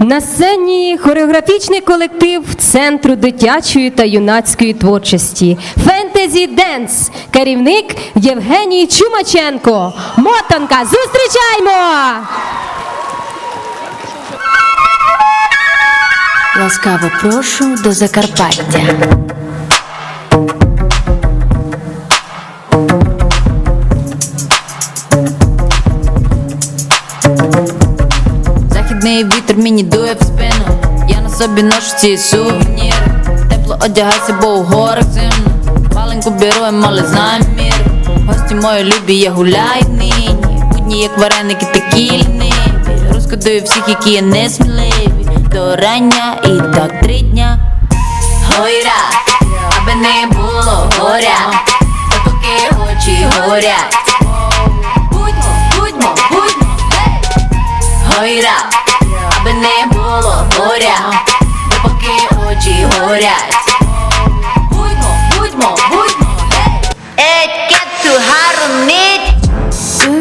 На сцені хореографічний колектив Центру дитячої та юнацької творчості Фентезі Денс, керівник Євгеній Чумаченко. Мотанка, зустрічаймо! Ласкаво прошу до Закарпаття. Західний вітер мені дує в спину. Я на собі ношу ці сувеніри. Тепло одягайся, бо у горах зимно. Маленьку беру, мали знаємо. Гості мої любі, я гуляю нині. Будні, як вареники, такі ліниві. Розкодую всіх, які є несміливі. До рання і так три дня. Гойра, аби не було горя, та поки очі горять.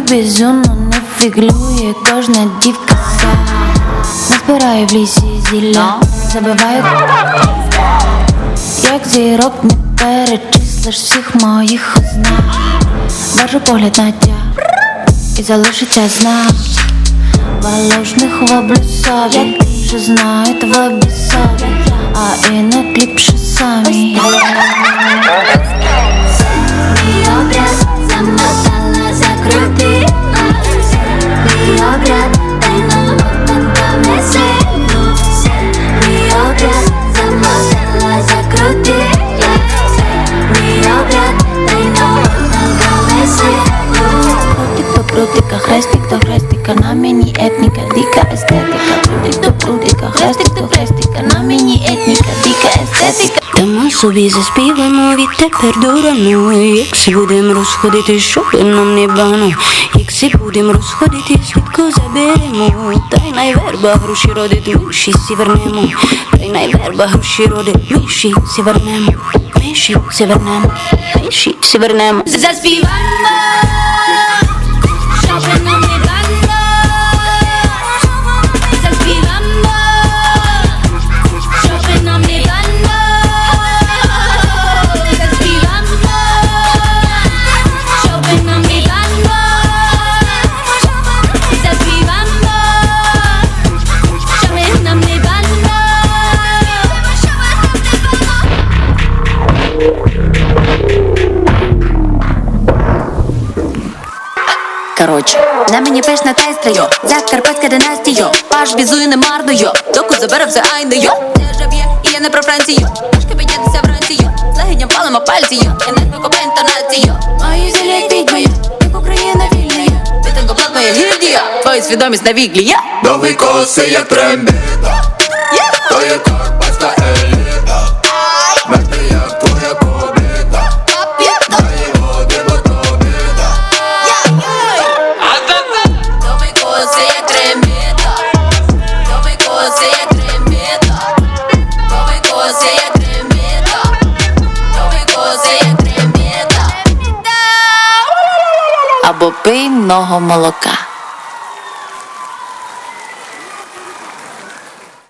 Безумно не фіглює кожна дівка сам. Назбираю в лісі зілля, забиваю як зірок не перечислиш всіх моїх ознак. Бажу погляд на тя і залишиться знак Воложних воблю собі, що знають в обі собі А інок ліпше самі естетика Крутик до крутика, хрестик до хрестика На мені етніка, дика естетика Та ми собі заспіваємо відтепер до рану Як всі будем розходити, щоб нам не бано Як всі будем розходити, швидко заберемо Та й найверба гроші родить, ми всі сі вернемо Та й найверба гроші родить, ми всі сі вернемо Ми всі сі вернемо, ми всі сі вернемо Заспіваємо, Коротше, на мені пишна тестра, Закарпатська династія, Паш бізує не марною, доку забере все айною. Це ж б'є, і я не про Францію, Пашка піднятися вранці, з легенням палимо пальці, я не викопаю інтонацію. Маю зілля відьмою, як Україна вільна, Вітинкоплат моя гільдія, твою свідомість на віглі, я. Новий коси, як трембіта То є Або пий много молока.